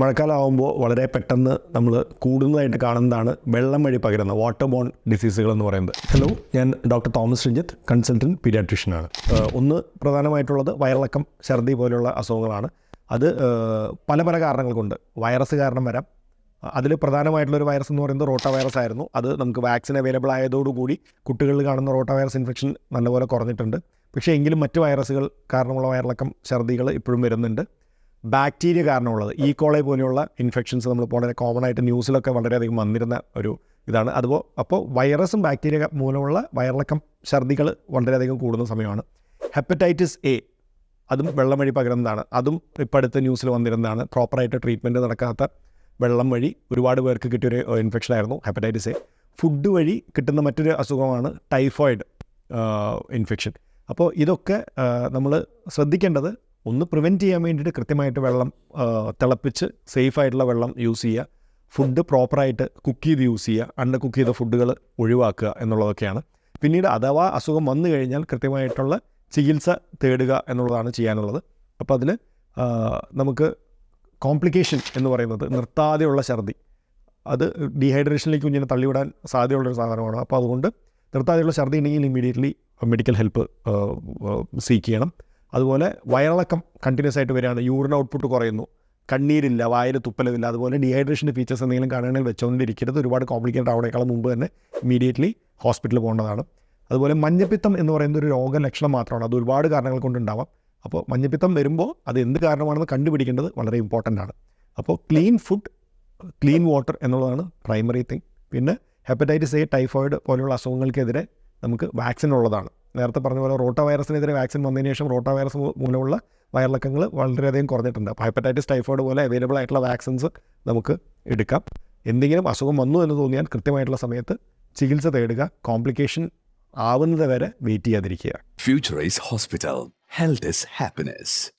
മഴക്കാലമാകുമ്പോൾ വളരെ പെട്ടെന്ന് നമ്മൾ കൂടുന്നതായിട്ട് കാണുന്നതാണ് വെള്ളം വഴി പകരുന്ന വാട്ടർ ബോൺ ഡിസീസുകൾ എന്ന് പറയുന്നത്. ഹലോ ഞാൻ ഡോക്ടർ തോമസ് രഞ്ജിത്ത് കൺസൾട്ടന്റ് പീഡിയാട്രീഷ്യനാണ് ഒന്ന് പ്രധാനമായിട്ടുള്ളത് വയറിളക്കം ഛർദി പോലുള്ള അസുഖങ്ങളാണ്. അത് പല പല കാരണങ്ങൾ കൊണ്ട് വൈറസ് കാരണം വരാം. അതിൽ പ്രധാനമായിട്ടുള്ളൊരു വൈറസ് എന്ന് പറയുന്നത് റോട്ട വൈറസ് ആയിരുന്നു. അത് നമുക്ക് വാക്സിൻ അവൈലബിൾ ആയതോടുകൂടി കുട്ടികളിൽ കാണുന്ന റോട്ട വൈറസ് ഇൻഫെക്ഷൻ നല്ലപോലെ കുറഞ്ഞിട്ടുണ്ട്. പക്ഷേ എങ്കിലും മറ്റ് വൈറസുകൾ കാരണമുള്ള വയറിളക്കം ഛർദികൾ ഇപ്പോഴും വരുന്നുണ്ട്. ബാക്ടീരിയ കാരണമുള്ളത്. ഈ കോളെ പോലെയുള്ള ഇൻഫെക്ഷൻസ് നമ്മൾ വളരെ കോമൺ ആയിട്ട് ന്യൂസിലൊക്കെ വളരെയധികം വന്നിരുന്ന ഒരു ഇതാണ്. അതുപോ അപ്പോൾ വൈറസും ബാക്ടീരിയ മൂലമുള്ള വയറിളക്കം ഛർദികൾ വളരെയധികം കൂടുന്ന സമയമാണ്. ഹെപ്പറ്റൈറ്റിസ് എ അതും വെള്ളം വഴി പകരുന്നതാണ്. അതും ഇപ്പോൾ അടുത്ത ന്യൂസിൽ വന്നിരുന്നതാണ്. പ്രോപ്പറായിട്ട് ട്രീറ്റ്മെന്റ് നടക്കാത്ത വെള്ളം വഴി ഒരുപാട് പേർക്ക് കിട്ടിയൊരു ഇൻഫെക്ഷൻ ആയിരുന്നു ഹെപ്പറ്റൈറ്റിസ് എ ഫുഡ് വഴി കിട്ടുന്ന മറ്റൊരു അസുഖമാണ് ടൈഫോയിഡ് ഇൻഫെക്ഷൻ അപ്പോൾ ഇതൊക്കെ നമ്മൾ ശ്രദ്ധിക്കേണ്ടത് ഒന്ന് പ്രിവെന്റ് ചെയ്യാൻ വേണ്ടിയിട്ട് കൃത്യമായിട്ട് വെള്ളം തിളപ്പിച്ച് സേഫായിട്ടുള്ള വെള്ളം യൂസ് ചെയ്യുക. ഫുഡ് പ്രോപ്പറായിട്ട് കുക്ക് ചെയ്ത് യൂസ് ചെയ്യുക. അണ്ടർ കുക്ക് ചെയ്ത ഫുഡുകൾ ഒഴിവാക്കുക എന്നുള്ളതൊക്കെയാണ്. പിന്നീട് അഥവാ അസുഖം വന്നു കഴിഞ്ഞാൽ കൃത്യമായിട്ടുള്ള ചികിത്സ തേടുക എന്നുള്ളതാണ് ചെയ്യാനുള്ളത്. അപ്പോൾ അതിൽ നമുക്ക് കോംപ്ലിക്കേഷൻ എന്ന് പറയുന്നത് നിർത്താതെയുള്ള ഛർദി. അത് ഡീഹൈഡ്രേഷനിലേക്ക് കുഞ്ഞിനെ തള്ളിവിടാൻ സാധ്യതയുള്ളൊരു സാധനമാണ്. അപ്പോൾ അതുകൊണ്ട് നിർത്താതെയുള്ള ഛർദി ഉണ്ടെങ്കിൽ ഇമ്മീഡിയറ്റ്ലി മെഡിക്കൽ ഹെൽപ്പ് സീക്ക് ചെയ്യണം. അതുപോലെ വയറിളക്കം കണ്ടിന്യൂസ് ആയിട്ട് വരികയാണ്. യൂറിൻ ഔട്ട്പുട്ട് കുറയുന്നു. കണ്ണീരില്ല വായിൽ തുപ്പലില്ല അതുപോലെ ഡീഹൈഡ്രേഷന്റെ ഫീച്ചേഴ്സ് എന്തെങ്കിലും കാണുകയാണെങ്കിൽ വെച്ചുകൊണ്ടിരിക്കരുത് ഒരുപാട് കോംപ്ലിക്കേറ്റ് ആവണേക്കാളും മുമ്പ് തന്നെ ഇമീഡിയറ്റ്ലി ഹോസ്പിറ്റലിൽ പോകേണ്ടതാണ്. അതുപോലെ മഞ്ഞപ്പിത്തം എന്ന് പറയുന്ന ഒരു രോഗലക്ഷണം മാത്രമാണ്. അത് ഒരുപാട് കാരണങ്ങൾ കൊണ്ടുണ്ടാവാം. അപ്പോൾ മഞ്ഞപ്പിത്തം വരുമ്പോൾ അത് എന്ത് കാരണമാണെന്ന് കണ്ടുപിടിക്കേണ്ടത് വളരെ ഇമ്പോർട്ടന്റ് ആണ്. അപ്പോൾ ക്ലീൻ ഫുഡ് ക്ലീൻ വാട്ടർ എന്നുള്ളതാണ് പ്രൈമറി തിങ് പിന്നെ ഹെപ്പറ്റൈറ്റിസ് എ ടൈഫോയിഡ് പോലെയുള്ള അസുഖങ്ങൾക്കെതിരെ നമുക്ക് വാക്സിൻ ഉള്ളതാണ്. നേരത്തെ പറഞ്ഞ പോലെ റോട്ട വൈറസിനെതിരെ വാക്സിൻ വന്നതിന് ശേഷം റോട്ട വൈറസ് മൂലമുള്ള വയറിളക്കങ്ങൾ വളരെയധികം കുറഞ്ഞിട്ടുണ്ട്. അപ്പോൾ ഹെപ്പറ്റൈറ്റിസ് ടൈഫോയിഡ് പോലെ അവൈലബിൾ ആയിട്ടുള്ള വാക്സിൻസ് നമുക്ക് എടുക്കാം. എന്തെങ്കിലും അസുഖം വന്നു എന്ന് തോന്നിയാൽ കൃത്യമായിട്ടുള്ള സമയത്ത് ചികിത്സ തേടുക കോംപ്ലിക്കേഷൻ ആവുന്നത് വരെ വെയിറ്റ് ചെയ്യാതിരിക്കുക. Futurise hospital health is happiness.